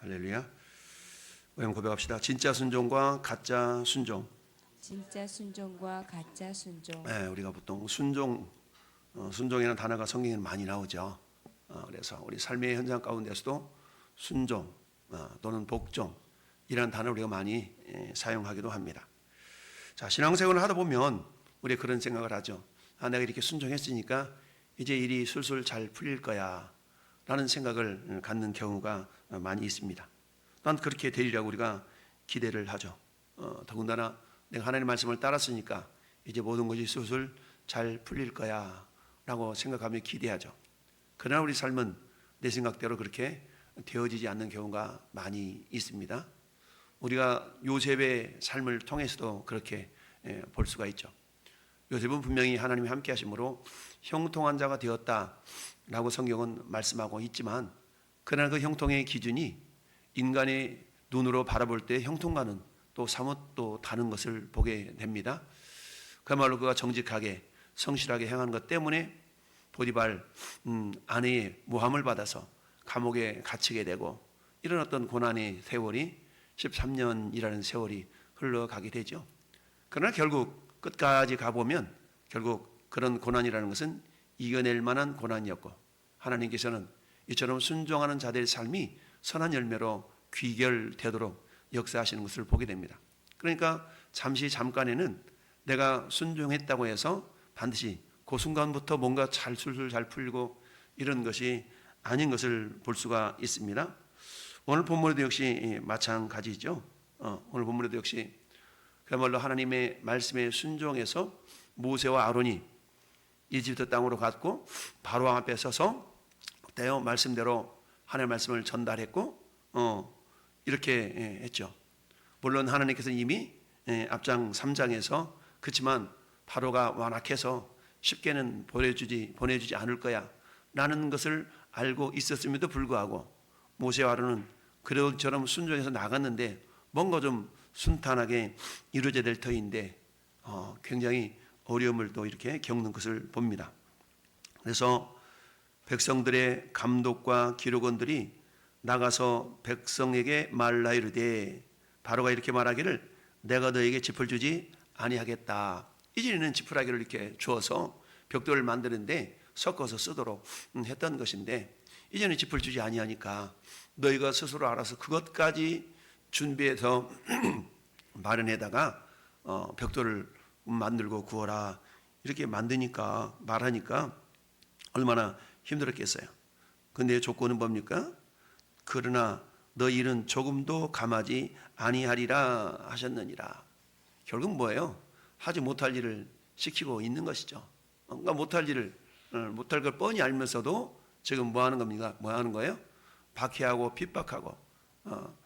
할렐루야. 오늘 고백합시다. 진짜 순종과 가짜 순종. 진짜 순종과 가짜 순종. 네, 우리가 보통 순종, 어, 순종이라는 단어가 성경에 많이 나오죠. 어, 그래서 우리 삶의 현장 가운데서도 순종 어, 또는 복종 이라는 단어를 우리가 많이 예, 사용하기도 합니다. 자, 신앙생활을 하다 보면 우리 그런 생각을 하죠. 아, 내가 이렇게 순종했으니까 이제 일이 술술 잘 풀릴 거야. 라는 생각을 어, 갖는 경우가 어, 많이 있습니다. 난 그렇게 되리라고 우리가 기대를 하죠. 어, 더군다나 내가 하나님의 말씀을 따랐으니까 이제 모든 것이 술술 잘 풀릴 거야. 라고 생각하며 기대하죠. 그러나 우리 삶은 내 생각대로 그렇게 되어지지 않는 경우가 많이 있습니다. 우리가 요셉의 삶을 통해서도 그렇게 예, 볼 수가 있죠. 요셉은 분명히 하나님이 함께 하심으로 형통한 자가 되었다 라고 성경은 말씀하고 있지만 그러나 그 형통의 기준이 인간의 눈으로 바라볼 때 형통과는 또 사뭇 또 다른 것을 보게 됩니다. 그야말로 그가 정직하게 성실하게 행하는 것 때문에 보디발 음, 아내의 모함을 받아서 감옥에 갇히게 되고 이런 어떤 고난의 세월이 13년이라는 세월이 흘러가게 되죠. 그러나 결국 끝까지 가보면 결국 그런 고난이라는 것은 이겨낼 만한 고난이었고 하나님께서는 이처럼 순종하는 자들의 삶이 선한 열매로 귀결되도록 역사하시는 것을 보게 됩니다. 그러니까 잠시 잠깐에는 내가 순종했다고 해서 반드시 그 순간부터 뭔가 잘 술술 잘 풀리고 이런 것이 아닌 것을 볼 수가 있습니다. 오늘 본문에도 역시 마찬가지죠. 어, 오늘 본문에도 역시 그야말로 하나님의 말씀에 순종해서 모세와 아론이 이집트 땅으로 갔고 바로 왕 앞에 서서 때요 말씀대로 하나님의 말씀을 전달했고 어, 이렇게 예, 했죠. 물론 하나님께서 이미 예, 앞장 3장에서 그렇지만 바로가 완악해서 쉽게는 보내주지 보내주지 않을 거야 라는 것을 알고 있었음에도 불구하고 모세와 아론은 그처럼 순종해서 나갔는데 뭔가 좀 순탄하게 이루어져야 될 터인데 어, 굉장히 어려움을 또 이렇게 겪는 것을 봅니다. 그래서 백성들의 감독과 기록원들이 나가서 백성에게 말라 이르되 바로가 이렇게 말하기를 내가 너에게 짚을 주지 아니하겠다. 이전에는 지푸라기를 이렇게 주어서 벽돌을 만드는데 섞어서 쓰도록 했던 것인데 이제는 짚을 주지 아니하니까 너희가 스스로 알아서 그것까지 준비해서 마련해다가 어, 벽돌을 만들고 구워라 이렇게 만드니까 말하니까 얼마나 힘들었겠어요. 근데 조건은 뭡니까? 그러나 너 일은 조금도 감하지 아니하리라 하셨느니라. 결국 뭐예요? 하지 못할 일을 시키고 있는 것이죠. 뭔가 못할 일을 어, 못할 걸 뻔히 알면서도 지금 뭐 하는 겁니까? 뭐 하는 거예요? 박해하고 핍박하고 어,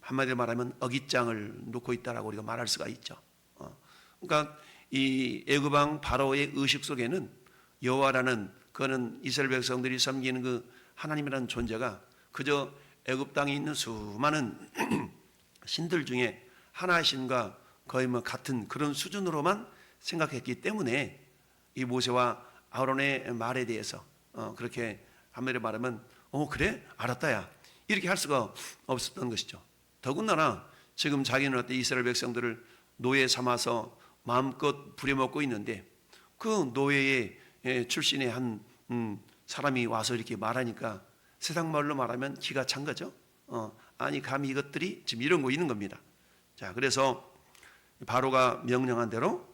한마디로 말하면 어깃장을 놓고 있다라고 우리가 말할 수가 있죠. 어, 그러니까 이 애굽왕 바로의 의식 속에는 여호와라는 그는 이스라엘 백성들이 섬기는 그 하나님이라는 존재가 그저 애굽 땅에 있는 수많은 신들 중에 하나의 신과 거의 뭐 같은 그런 수준으로만 생각했기 때문에 이 모세와 아론의 말에 대해서 어, 그렇게 한마디로 말하면 어 그래 알았다야 이렇게 할 수가 없었던 것이죠. 더군다나 지금 자기는 어때 이스라엘 백성들을 노예 삼아서 마음껏 부려먹고 있는데 그 노예의 예, 출신의 한 음, 사람이 와서 이렇게 말하니까 세상 말로 말하면 기가 찬 거죠. 어, 아니 감히 이것들이 지금 이런 거 있는 겁니다. 자 그래서 바로가 명령한 대로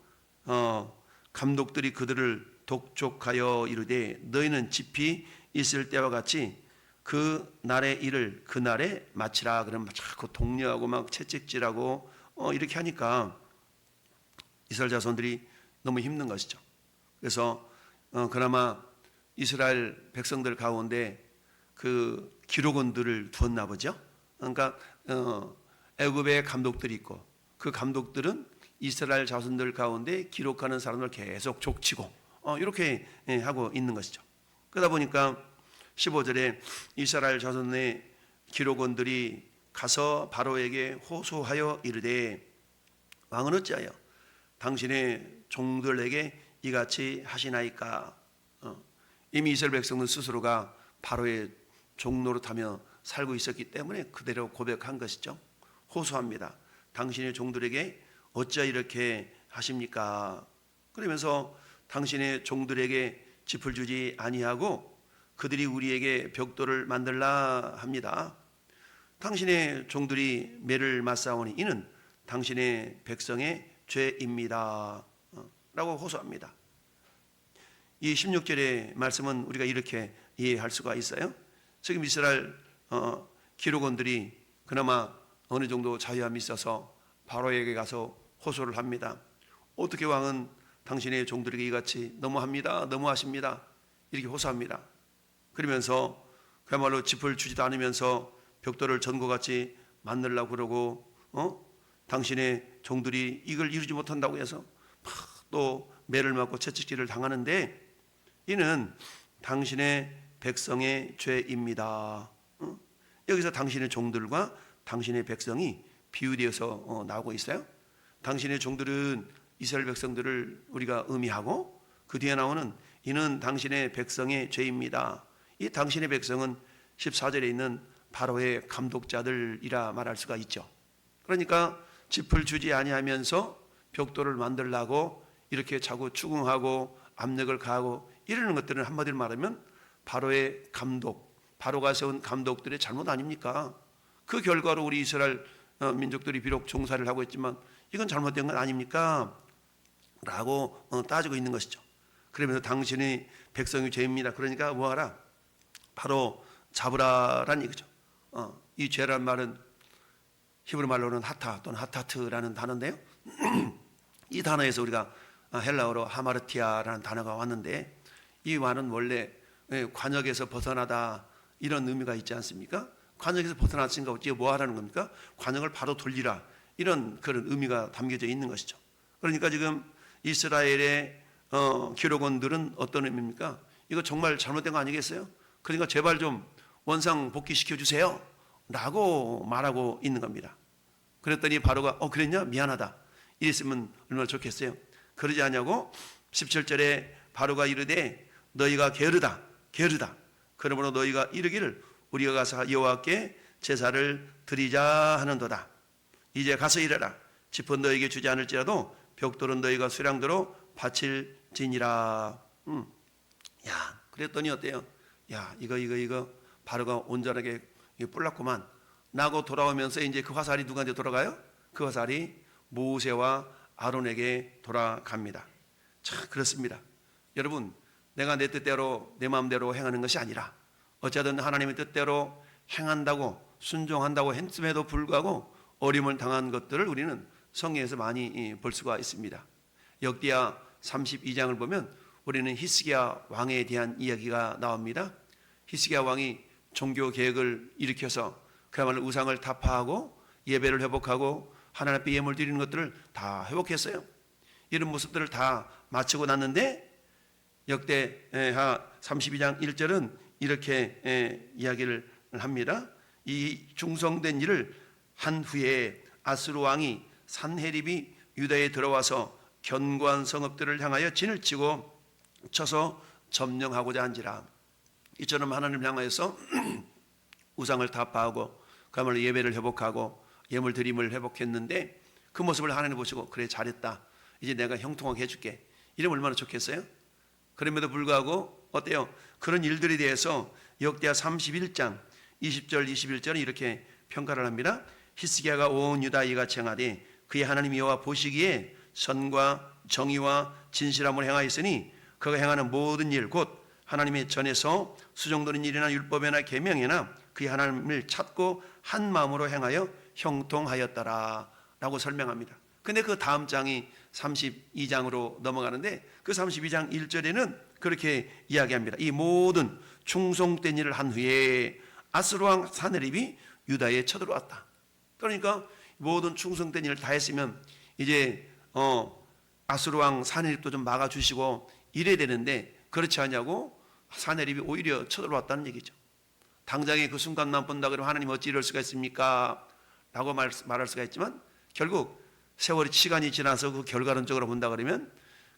어, 감독들이 그들을 독촉하여 이르되 너희는 집이 있을 때와 같이 그 날의 일을 그 날에 마치라 그러면 자꾸 독려하고 막 채찍질하고 어, 이렇게 하니까 이스라엘 자손들이 너무 힘든 것이죠. 그래서 어, 그나마 이스라엘 백성들 가운데 그 기록원들을 두었나 보죠. 그러니까 어, 애굽의 감독들이 있고 그 감독들은 이스라엘 자손들 가운데 기록하는 사람을 계속 족치고 어, 이렇게 예, 하고 있는 것이죠. 그러다 보니까 15절에 이스라엘 자손의 기록원들이 가서 바로에게 호소하여 이르되 왕은 어찌하여 당신의 종들에게 이같이 하시나이까 어, 이미 이스라엘 백성은 스스로가 바로의 종노릇하며 살고 있었기 때문에 그대로 고백한 것이죠. 호소합니다. 당신의 종들에게 어찌 이렇게 하십니까? 그러면서 당신의 종들에게 짚을 주지 아니하고 그들이 우리에게 벽돌을 만들라 합니다. 당신의 종들이 매를 맞사오니 이는 당신의 백성의 죄입니다. 어, 라고 호소합니다. 이 16절의 말씀은 우리가 이렇게 이해할 수가 있어요. 지금 이스라엘 어, 기록원들이 그나마 어느 정도 자유함이 있어서 바로에게 가서 호소를 합니다. 어떻게 왕은 당신의 종들에게 이같이 너무합니다. 너무하십니다. 이렇게 호소합니다. 그러면서 그야말로 짚을 주지도 않으면서 벽돌을 전거같이 만들려고 그러고 어? 당신의 종들이 이걸 이루지 못한다고 해서 막 또 매를 맞고 채찍질을 당하는데 이는 당신의 백성의 죄입니다. 어? 여기서 당신의 종들과 당신의 백성이 비유되어서 어, 나오고 있어요. 당신의 종들은 이스라엘 백성들을 우리가 의미하고 그 뒤에 나오는 이는 당신의 백성의 죄입니다. 이 당신의 백성은 14절에 있는 바로의 감독자들이라 말할 수가 있죠. 그러니까 짚을 주지 아니하면서 벽돌을 만들라고 이렇게 자꾸 추궁하고 압력을 가하고 이러는 것들은 한마디로 말하면 바로의 감독, 바로가 세운 감독들의 잘못 아닙니까? 그 결과로 우리 이스라엘 어, 민족들이 비록 종사를 하고 있지만 이건 잘못된 건 아닙니까? 라고 어, 따지고 있는 것이죠. 그러면서 당신의 백성이 죄입니다. 그러니까 뭐하라? 바로 잡으라란 얘기죠. 어, 이 죄란 말은 히브리 말로는 하타 또는 하타트라는 단어인데요. 이 단어에서 우리가 아, 헬라어로 하마르티아라는 단어가 왔는데 이 말은 원래 예, 관역에서 벗어나다 이런 의미가 있지 않습니까? 관역에서 벗어났으니까 어찌 뭐 하라는 겁니까? 관역을 바로 돌리라 이런 그런 의미가 담겨져 있는 것이죠. 그러니까 지금 이스라엘의 어, 기록원들은 어떤 의미입니까? 이거 정말 잘못된 거 아니겠어요? 그러니까 제발 좀 원상 복귀시켜 주세요. 라고 말하고 있는 겁니다. 그랬더니 바로가 어 그랬냐? 미안하다. 이랬으면 얼마나 좋겠어요. 그러지 않냐고 17절에 바로가 이르되 너희가 게으르다. 게으르다. 그러므로 너희가 이르기를 우리가 가서 여호와께 제사를 드리자 하는도다. 이제 가서 이래라. 짚은 너에게 주지 않을지라도 벽돌은 너희가 수량대로 바칠지니라. 음. 야, 그랬더니 어때요? 야, 이거 이거 이거 바로가 온전하게 뿔났구만. 나고 돌아오면서 이제 그 화살이 누구한테 돌아가요? 그 화살이 모세와 아론에게 돌아갑니다. 자, 그렇습니다. 여러분, 내가 내 뜻대로 내 마음대로 행하는 것이 아니라 어쨌든 하나님의 뜻대로 행한다고 순종한다고 했음에도 불구하고 어림을 당한 것들을 우리는 성경에서 많이 볼 수가 있습니다. 역대하 32장을 보면 우리는 히스기야 왕에 대한 이야기가 나옵니다. 히스기야 왕이 종교 계획을 일으켜서 그야말로 우상을 타파하고 예배를 회복하고 하나님 앞에 예물 드리는 것들을 다 회복했어요. 이런 모습들을 다 마치고 났는데 역대하 32장 1절은 이렇게 이야기를 합니다. 이 중성된 일을 한 후에 아스루 왕이 산헤립이 유다에 들어와서 견고한 성읍들을 향하여 진을 치고 쳐서 점령하고자 한지라 이처럼 하나님을 향하여서 우상을 타파하고 그야말로 예배를 회복하고 예물 드림을 회복했는데 그 모습을 하나님 보시고 그래 잘했다 이제 내가 형통하게 해줄게 이러면 얼마나 좋겠어요? 그럼에도 불구하고 어때요? 그런 일들에 대해서 역대하 31장 20절 21절은 이렇게 평가를 합니다. 히스기야가 온 유다 이같이 행하되 그의 하나님 여호와 보시기에 선과 정의와 진실함을 행하였으니 그가 행하는 모든 일 곧 하나님의 전에서 수정되는 일이나 율법이나 계명이나 그의 하나님을 찾고 한 마음으로 행하여 형통하였더라라고 설명합니다. 근데 그 다음 장이 32장으로 넘어가는데 그 32장 1절에는 그렇게 이야기합니다. 이 모든 충성된 일을 한 후에 아스루 왕 사네립이 유다에 쳐들어왔다. 그러니까 모든 충성된 일을 다 했으면 이제 어 아스루 왕 사네립도 좀 막아 주시고 이래야 되는데 그렇지 않냐고 사네립이 오히려 쳐들어왔다는 얘기죠. 당장에 그 순간만 본다 그러면 하나님 어찌 이럴 수가 있습니까? 라고 말, 말할 수가 있지만 결국 세월이 시간이 지나서 그 결과론적으로 본다 그러면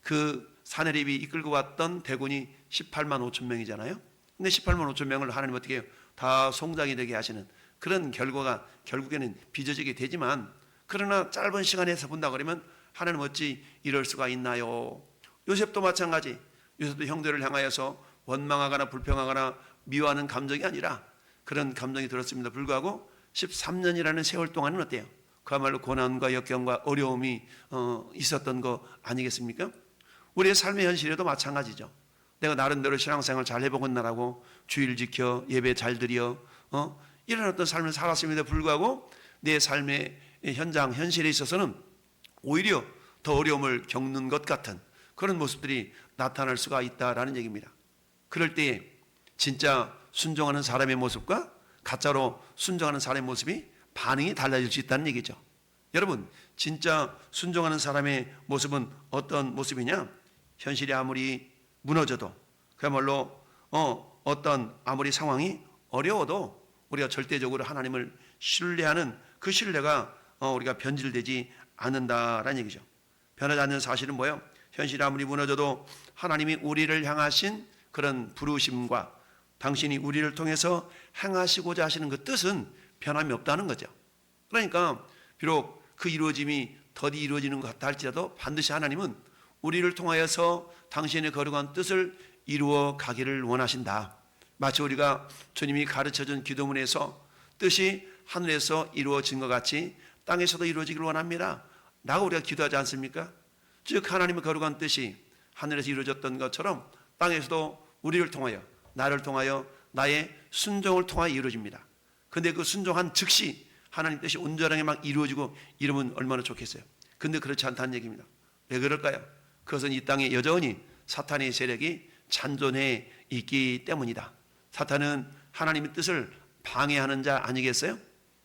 그 사내립이 이끌고 왔던 대군이 18만 5천 명이잖아요. 근데 18만 5천 명을 하나님 어떻게 해요? 다 송장이 되게 하시는 그런 결과가 결국에는 빚어지게 되지만 그러나 짧은 시간에서 본다 그러면 하나님 어찌 이럴 수가 있나요? 요셉도 마찬가지. 요셉도 형들을 향하여서 원망하거나 불평하거나 미워하는 감정이 아니라 그런 감정이 들었습니다. 불구하고 13년이라는 세월 동안은 어때요? 그야말로 고난과 역경과 어려움이 어, 있었던 거 아니겠습니까? 우리의 삶의 현실에도 마찬가지죠. 내가 나름대로 신앙생활 잘 해보고 나라고 주일 지켜 예배 잘 드려 어? 이런 어떤 삶을 살았음에도 불구하고 내 삶의 현장 현실에 있어서는 오히려 더 어려움을 겪는 것 같은 그런 모습들이 나타날 수가 있다라는 얘기입니다. 그럴 때에 진짜 순종하는 사람의 모습과 가짜로 순종하는 사람의 모습이 반응이 달라질 수 있다는 얘기죠. 여러분, 진짜 순종하는 사람의 모습은 어떤 모습이냐? 현실이 아무리 무너져도 그야말로 어, 어떤 아무리 상황이 어려워도 우리가 절대적으로 하나님을 신뢰하는 그 신뢰가 어, 우리가 변질되지 않는다라는 얘기죠. 변하지 않는 사실은 뭐예요? 현실이 아무리 무너져도 하나님이 우리를 향하신 그런 부르심과 당신이 우리를 통해서 행하시고자 하시는 그 뜻은 변함이 없다는 거죠. 그러니까 비록 그 이루어짐이 더디 이루어지는 것 같다 할지라도 반드시 하나님은 우리를 통하여서 당신의 거룩한 뜻을 이루어 가기를 원하신다. 마치 우리가 주님이 가르쳐 준 기도문에서 뜻이 하늘에서 이루어진 것 같이 땅에서도 이루어지기를 원합니다. 라고 우리가 기도하지 않습니까? 즉 하나님의 거룩한 뜻이 하늘에서 이루어졌던 것처럼 땅에서도 우리를 통하여 나를 통하여 나의 순종을 통하여 이루어집니다. 근데 그 순종한 즉시 하나님 뜻이 온전하게 막 이루어지고 이러면 얼마나 좋겠어요. 근데 그렇지 않다는 얘기입니다. 왜 그럴까요? 그것은 이 땅에 여전히 사탄의 세력이 잔존해 있기 때문이다. 사탄은 하나님의 뜻을 방해하는 자 아니겠어요?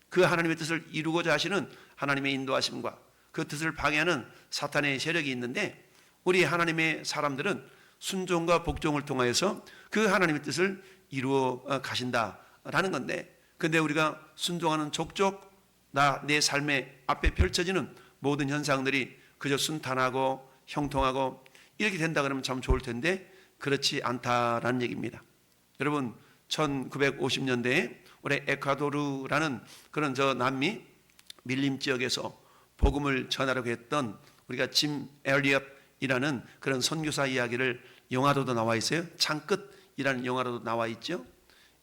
그 하나님의 뜻을 이루고자 하시는 하나님의 인도하심과 그 뜻을 방해하는 사탄의 세력이 있는데 우리 하나님의 사람들은 순종과 복종을 통하여서 그 하나님의 뜻을 이루어 가신다라는 건데 근데 우리가 순종하는 족족 나 내 삶의 앞에 펼쳐지는 모든 현상들이 그저 순탄하고 형통하고 이렇게 된다 그러면 참 좋을 텐데 그렇지 않다라는 얘기입니다. 여러분 1950년대에 우리 에콰도르라는 그런 저 남미 밀림 지역에서 복음을 전하려고 했던 우리가 짐 엘리엇 이라는 그런 선교사 이야기를 영화로도 나와 있어요. 창끝이라는 영화로도 나와 있죠.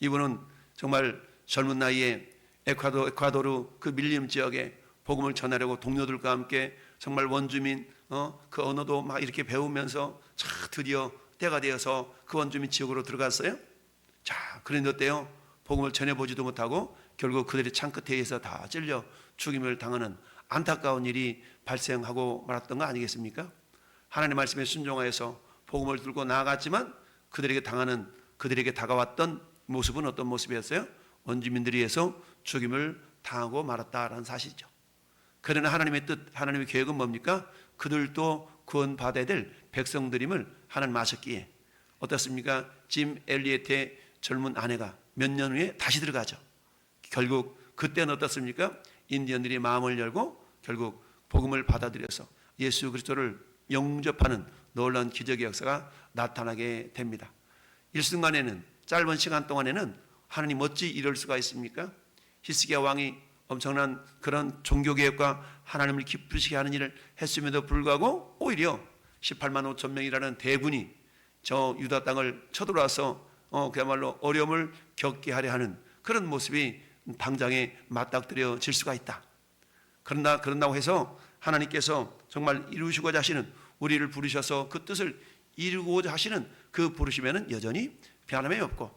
이분은 정말 젊은 나이에 에콰도, 에콰도르 그 밀림 지역에 복음을 전하려고 동료들과 함께 정말 원주민 어, 그 언어도 막 이렇게 배우면서 자 드디어 때가 되어서 그 원주민 지역으로 들어갔어요. 자 그런데 어때요? 복음을 전해보지도 못하고 결국 그들이 창끝에 의해서 다 찔려 죽임을 당하는 안타까운 일이 발생하고 말았던 거 아니겠습니까? 하나님 말씀에 순종하여서 복음을 들고 나아갔지만 그들에게 당하는 그들에게 다가왔던 모습은 어떤 모습이었어요? 원주민들이 해서 죽임을 당하고 말았다라는 사실이죠. 그러나 하나님의 뜻, 하나님의 계획은 뭡니까? 그들도 구원받아야 될 백성들임을 하나님 아셨기에 어떻습니까? 짐 엘리에트의 젊은 아내가 몇 년 후에 다시 들어가죠. 결국 그때는 어떻습니까? 인디언들이 마음을 열고 결국 복음을 받아들여서 예수 그리스도를 영접하는 놀라운 기적의 역사가 나타나게 됩니다. 일순간에는 짧은 시간 동안에는 하나님 어찌 이럴 수가 있습니까? 히스기야 왕이 엄청난 그런 종교 개혁과 하나님을 기쁘시게 하는 일을 했음에도 불구하고 오히려 18만 5천 명이라는 대군이 저 유다 땅을 쳐들어와서 어 그야말로 어려움을 겪게 하려 하는 그런 모습이 당장에 맞닥뜨려질 수가 있다. 그런다 그런다고 해서 하나님께서 정말 이루시고자 하시는 우리를 부르셔서 그 뜻을 이루고자 하시는 그 부르심에는 여전히 변함이 없고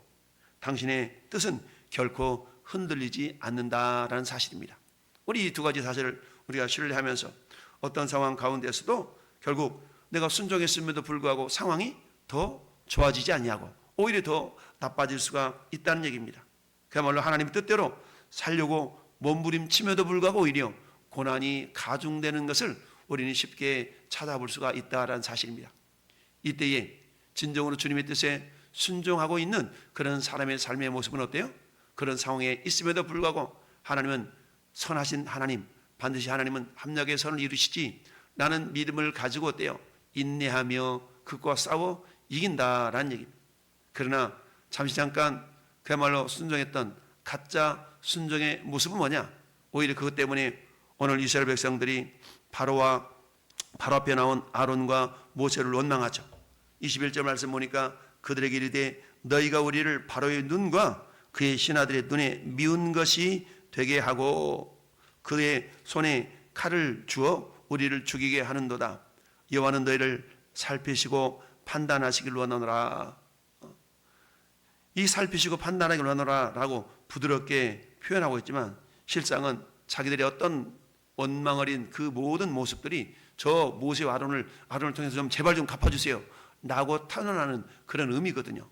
당신의 뜻은 결코 흔들리지 않는다라는 사실입니다. 우리 이 두 가지 사실을 우리가 신뢰하면서 어떤 상황 가운데서도 결국 내가 순종했음에도 불구하고 상황이 더 좋아지지 않냐고 오히려 더 나빠질 수가 있다는 얘기입니다. 그야말로 하나님의 뜻대로 살려고 몸부림침에도 불구하고 오히려 고난이 가중되는 것을 우리는 쉽게 찾아볼 수가 있다라는 사실입니다. 이때에 진정으로 주님의 뜻에 순종하고 있는 그런 사람의 삶의 모습은 어때요? 그런 상황에 있음에도 불구하고 하나님은 선하신 하나님, 반드시 하나님은 합력의 선을 이루시지 나는 믿음을 가지고 어때요? 인내하며 그것과 싸워 이긴다라는 얘기입니다. 그러나 잠시 잠깐 그야말로 순종했던 가짜 순종의 모습은 뭐냐? 오히려 그것 때문에 오늘 이스라엘 백성들이 바로와 바로 앞에 나온 아론과 모세를 원망하죠. 21절 말씀 보니까 그들에게 이르되 너희가 우리를 바로의 눈과 그의 신하들의 눈에 미운 것이 되게 하고 그의 손에 칼을 주어 우리를 죽이게 하는도다. 여호와는 너희를 살피시고 판단하시길 원하노라. 이 살피시고 판단하길 원하노라라고 부드럽게 표현하고 있지만 실상은 자기들의 어떤 원망 어린 그 모든 모습들이 저 모세와 아론을 아론을 통해서 좀 제발 좀 갚아 주세요. 라고 탄원하는 그런 의미거든요.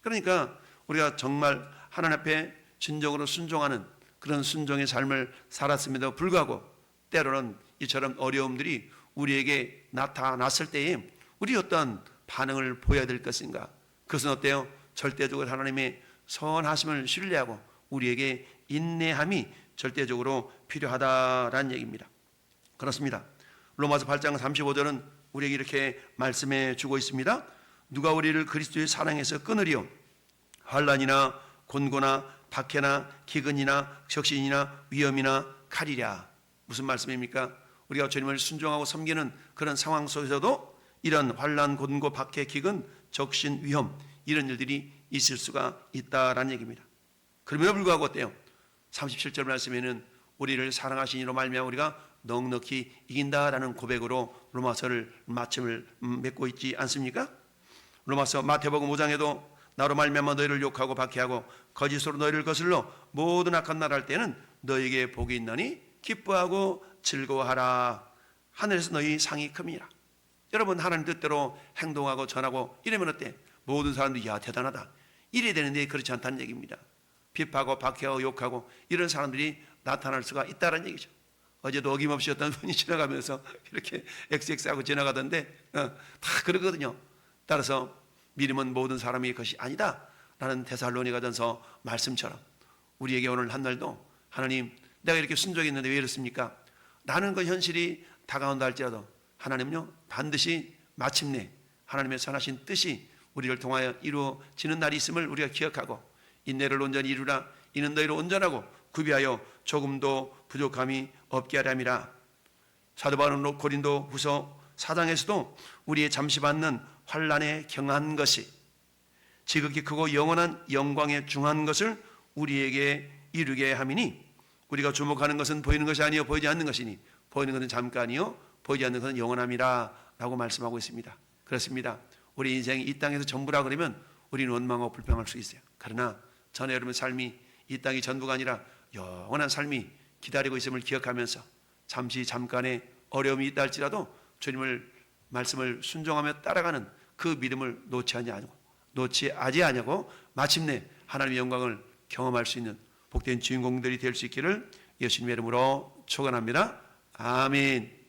그러니까 우리가 정말 하나님 앞에 진정으로 순종하는 그런 순종의 삶을 살았음에도 불구하고 때로는 이처럼 어려움들이 우리에게 나타났을 때에 우리 어떤 반응을 보여야 될 것인가? 그것은 어때요? 절대적으로 하나님의 선하심을 신뢰하고 우리에게 인내함이 절대적으로 필요하다라는 얘기입니다. 그렇습니다. 로마서 8장 35절은 우리에게 이렇게 말씀해 주고 있습니다. 누가 우리를 그리스도의 사랑에서 끊으리요? 환란이나 곤고나 박해나 기근이나 적신이나 위험이나 칼이랴. 무슨 말씀입니까? 우리가 주님을 순종하고 섬기는 그런 상황 속에서도 이런 환란, 곤고, 박해, 기근, 적신, 위험 이런 일들이 있을 수가 있다라는 얘기입니다. 그럼에도 불구하고 어때요? 37절 말씀에는 우리를 사랑하신 이로 말미암아 우리가 넉넉히 이긴다라는 고백으로 로마서를 마침을 음, 맺고 있지 않습니까? 로마서 마태복음 5장에도 나로 말미암아 너희를 욕하고 박해하고 거짓으로 너희를 거슬러 모든 악한 말할 때는 너희에게 복이 있나니 기뻐하고 즐거워하라 하늘에서 너희 상이 큼이라 여러분 하나님 뜻대로 행동하고 전하고 이러면 어때? 모든 사람들이 야 대단하다 이래야 되는데 그렇지 않다는 얘기입니다 비파고 박해하고 욕하고 이런 사람들이 나타날 수가 있다는 얘기죠 어제도 어김없이 어떤 분이 지나가면서 이렇게 XX하고 지나가던데 어, 다 그러거든요 따라서 믿음은 모든 사람의 것이 아니다. 라는 데살로니가전서 말씀처럼 우리에게 오늘 한 날도 하나님 내가 이렇게 순종했는데 왜 이렇습니까? 나는 그 현실이 다가온다 할지라도 하나님은요 반드시 마침내 하나님의 선하신 뜻이 우리를 통하여 이루어지는 날이 있음을 우리가 기억하고 인내를 온전히 이루라 이는 너희를 온전하고 구비하여 조금도 부족함이 없게 하렴이라 사도 바울은 고린도 후서 사장에서도 우리의 잠시 받는 환란에 경한 것이 지극히 크고 영원한 영광에 중한 것을 우리에게 이루게 함이니 우리가 주목하는 것은 보이는 것이 아니요 보이지 않는 것이니 보이는 것은 잠깐이요 보이지 않는 것은 영원함이라라고 말씀하고 있습니다. 그렇습니다. 우리 인생이 이 땅에서 전부라 그러면 우리는 원망하고 불평할 수 있어요. 그러나 전에 여러분 삶이 이 땅이 전부가 아니라 영원한 삶이 기다리고 있음을 기억하면서 잠시 잠깐의 어려움이 있다 할지라도 주님을 말씀을 순종하며 따라가는 그 믿음을 놓지 아니하고 놓지 아지 아니하고 마침내 하나님의 영광을 경험할 수 있는 복된 주인공들이 될 수 있기를 예수님의 이름으로 축원합니다. 아멘.